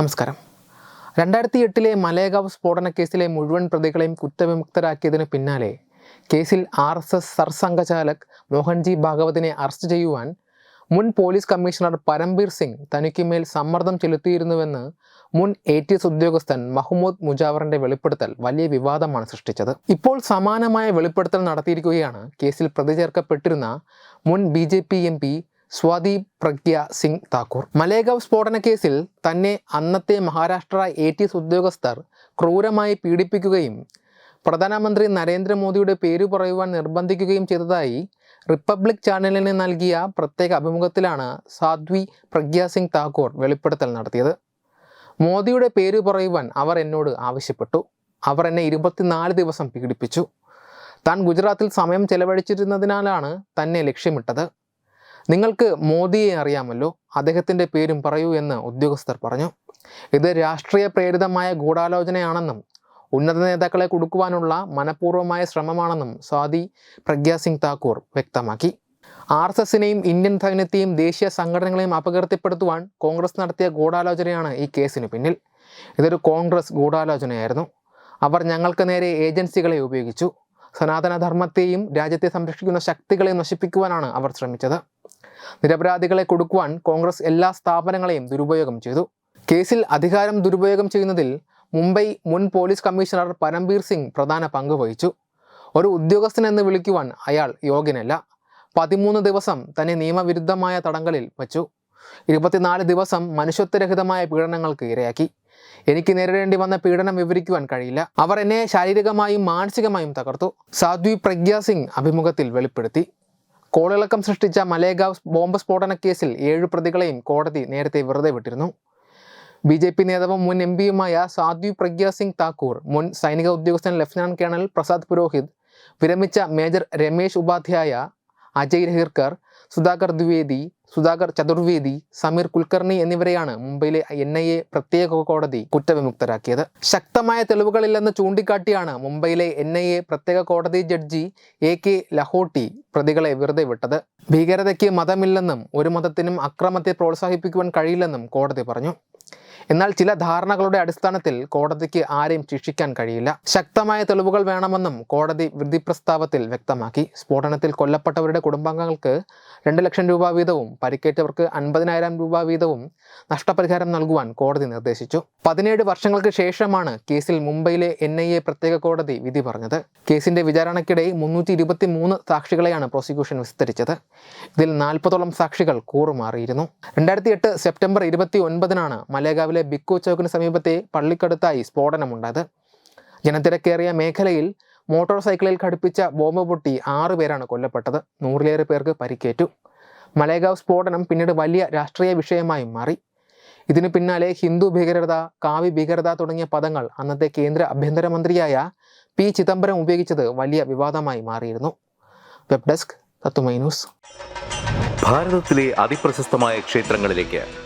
നമസ്കാരം. രണ്ടായിരത്തി എട്ടിലെ മലേഗാവ് സ്ഫോടന കേസിലെ മുഴുവൻ പ്രതികളെയും കുറ്റവിമുക്തരാക്കിയതിന് പിന്നാലെ കേസിൽ R S S Sarsanghchalak Mohanji ഭാഗവതിനെ arrest ചെയ്യുവാൻ മുൻ പോലീസ് കമ്മീഷണർ പരംബീർ സിംഗ് തനിക്കുമേൽ സമ്മർദ്ദം ചെലുത്തിയിരുന്നുവെന്ന് മുൻ എ ടി എസ് ഉദ്യോഗസ്ഥൻ മഹ്മൂദ് മുജാവറിന്റെ വെളിപ്പെടുത്തൽ വലിയ വിവാദമാണ് സൃഷ്ടിച്ചത്. ഇപ്പോൾ സമാനമായ വെളിപ്പെടുത്തൽ നടത്തിയിരിക്കുകയാണ് കേസിൽ പ്രതി ചേർക്കപ്പെട്ടിരുന്ന മുൻ B J P M P Swati Pragya Singh Thakur. Malegaon സ്ഫോടന കേസിൽ തന്നെ അന്നത്തെ മഹാരാഷ്ട്ര എ ടി എസ് ഉദ്യോഗസ്ഥർ ക്രൂരമായി പീഡിപ്പിക്കുകയും പ്രധാനമന്ത്രി നരേന്ദ്രമോദിയുടെ പേര് പറയുവാൻ നിർബന്ധിക്കുകയും ചെയ്തതായി റിപ്പബ്ലിക് ചാനലിന് നൽകിയ പ്രത്യേക അഭിമുഖത്തിലാണ് സാധ്വി പ്രഗ്യ സിംഗ് താക്കൂർ വെളിപ്പെടുത്തൽ നടത്തിയത്. മോദിയുടെ പേര് പറയുവാൻ അവർ എന്നോട് ആവശ്യപ്പെട്ടു. അവർ എന്നെ ഇരുപത്തിനാല് ദിവസം പീഡിപ്പിച്ചു. താൻ ഗുജറാത്തിൽ സമയം ചെലവഴിച്ചിരുന്നതിനാലാണ് തന്നെ ലക്ഷ്യമിട്ടത്. നിങ്ങൾക്ക് മോദിയെ അറിയാമല്ലോ. അദ്ദേഹത്തിന്റെ പേരും പറയൂ എന്ന് ഉദ്യോഗസ്ഥർ പറഞ്ഞു. ഇത് രാഷ്ട്രീയ പ്രേരിതമായ ഗൂഢാലോചനയാണെന്നും ഉന്നത നേതാക്കളെ കൊടുക്കുവാനുള്ള മനഃപൂർവമായ ശ്രമമാണെന്നും സ്വാതി പ്രഗ്യാ സിംഗ് താക്കൂർ വ്യക്തമാക്കി. ആർ എസ് എസിനെയും ഇന്ത്യൻ സൈന്യത്തെയും ദേശീയ സംഘടനകളെയും അപകീർത്തിപ്പെടുത്തുവാൻ കോൺഗ്രസ് നടത്തിയ ഗൂഢാലോചനയാണ് ഈ കേസിന് പിന്നിൽ. ഇതൊരു കോൺഗ്രസ് ഗൂഢാലോചനയായിരുന്നു. അവർ ഞങ്ങൾക്ക് നേരെ ഏജൻസികളെ ഉപയോഗിച്ചു. സനാതനധർമ്മത്തെയും രാജ്യത്തെ സംരക്ഷിക്കുന്ന ശക്തികളെയും നശിപ്പിക്കുവാനാണ് അവർ ശ്രമിച്ചത്. നിരപരാധികളെ കൊടുക്കുവാൻ കോൺഗ്രസ് എല്ലാ സ്ഥാപനങ്ങളെയും ദുരുപയോഗം ചെയ്തു. കേസിൽ അധികാരം ദുരുപയോഗം ചെയ്യുന്നതിൽ മുംബൈ മുൻ പോലീസ് കമ്മീഷണർ പരംബീർ സിംഗ് പ്രധാന പങ്ക് വഹിച്ചു. ഒരു ഉദ്യോഗസ്ഥനെന്ന് വിളിക്കുവാൻ അയാൾ യോഗ്യനല്ല. പതിമൂന്ന് ദിവസം തന്നെ നിയമവിരുദ്ധമായ തടങ്കലിൽ വച്ചു. ഇരുപത്തിനാല് ദിവസം മനുഷ്യത്വരഹിതമായ പീഡനങ്ങൾക്ക് ഇരയാക്കി. എനിക്ക് നേരിടേണ്ടി വന്ന പീഡനം വിവരിക്കുവാൻ കഴിയില്ല. അവർ എന്നെ ശാരീരികമായും മാനസികമായും തകർത്തു. സാധ്വി പ്രഗ്യ സിംഗ് അഭിമുഖത്തിൽ വെളിപ്പെടുത്തി. കോളിളക്കം സൃഷ്ടിച്ച മലേഗാവ് ബോംബ് സ്ഫോടന കേസിൽ ഏഴ് പ്രതികളെയും കോടതി നേരത്തെ വെറുതെ വിട്ടിരുന്നു. ബി ജെ പി നേതാവും മുൻ എം പിയുമായ സാധ്വി പ്രഗ്യ സിംഗ് താക്കൂർ മുൻ സൈനിക ഉദ്യോഗസ്ഥൻ ലഫ്റ്റനന്റ് കേണൽ പ്രസാദ് പുരോഹിത് വിരമിച്ച മേജർ രമേശ് ഉപാധ്യായ അജയ് രഹിർക്കർ സുധാകർ ദ്വിവേദി സുധാകർ ചതുർവേദി സമീർ കുൽക്കർണി എന്നിവരെയാണ് മുംബൈയിലെ എൻ ഐ എ പ്രത്യേക കോടതി കുറ്റവിമുക്തരാക്കിയത്. ശക്തമായ തെളിവുകളില്ലെന്ന് ചൂണ്ടിക്കാട്ടിയാണ് മുംബൈയിലെ എൻ ഐ എ പ്രത്യേക കോടതി ജഡ്ജി എ കെ ലഹോട്ടി പ്രതികളെ വെറുതെ വിട്ടത്. ഭീകരതയ്ക്ക് മതമില്ലെന്നും ഒരു മതത്തിനും അക്രമത്തെ പ്രോത്സാഹിപ്പിക്കുവാൻ കഴിയില്ലെന്നും കോടതി പറഞ്ഞു. എന്നാൽ ചില ധാരണകളുടെ അടിസ്ഥാനത്തിൽ കോടതിക്ക് ആരെയും ശിക്ഷിക്കാൻ കഴിയില്ല. ശക്തമായ തെളിവുകൾ വേണമെന്നും കോടതി വിധി പ്രസ്താവത്തിൽ വ്യക്തമാക്കി. സ്ഫോടനത്തിൽ കൊല്ലപ്പെട്ടവരുടെ കുടുംബാംഗങ്ങൾക്ക് രണ്ട് ലക്ഷം രൂപ വീതവും പരിക്കേറ്റവർക്ക് അൻപതിനായിരം രൂപ വീതവും നഷ്ടപരിഹാരം നൽകുവാൻ കോടതി നിർദ്ദേശിച്ചു. പതിനേഴ് വർഷങ്ങൾക്ക് ശേഷമാണ് കേസിൽ മുംബൈയിലെ എൻ ഐ എ പ്രത്യേക കോടതി വിധി പറഞ്ഞത്. കേസിന്റെ വിചാരണയ്ക്കിടെ മുന്നൂറ്റി ഇരുപത്തി മൂന്ന് സാക്ഷികളെയാണ് പ്രോസിക്യൂഷൻ വിസ്തരിച്ചത്. ഇതിൽ നാൽപ്പതോളം സാക്ഷികൾ കൂറുമാറിയിരുന്നു. രണ്ടായിരത്തി എട്ട് സെപ്റ്റംബർ ഇരുപത്തി ഒൻപതിനാണ് മലേഗാവിലെ ബിക്കു ചൗക്കിന് സമീപത്തെ പള്ളിക്കടുത്തായി സ്ഫോടനമുണ്ടായത്. ജനത്തിരക്കേറിയ മേഖലയിൽ മോട്ടോർ സൈക്കിളിൽ ഘടിപ്പിച്ച ബോംബ് പൊട്ടി ആറ് പേരാണ് കൊല്ലപ്പെട്ടത്. നൂറിലേറെ പേർക്ക് പരിക്കേറ്റു. മലേഗാവ് സ്ഫോടനം പിന്നീട് വലിയ രാഷ്ട്രീയ വിഷയമായി മാറി. ഇതിനു പിന്നാലെ ഹിന്ദു ഭീകരത കാവി ഭീകരത തുടങ്ങിയ പദങ്ങൾ അന്നത്തെ കേന്ദ്ര ആഭ്യന്തരമന്ത്രിയായ പി ചിദംബരം ഉപയോഗിച്ചത് വലിയ വിവാദമായി മാറിയിരുന്നു. വെബ് ഡെസ്ക് ഭാരതത്തിലെ അതിപ്രശസ്തമായ ക്ഷേത്രങ്ങളിലേക്ക്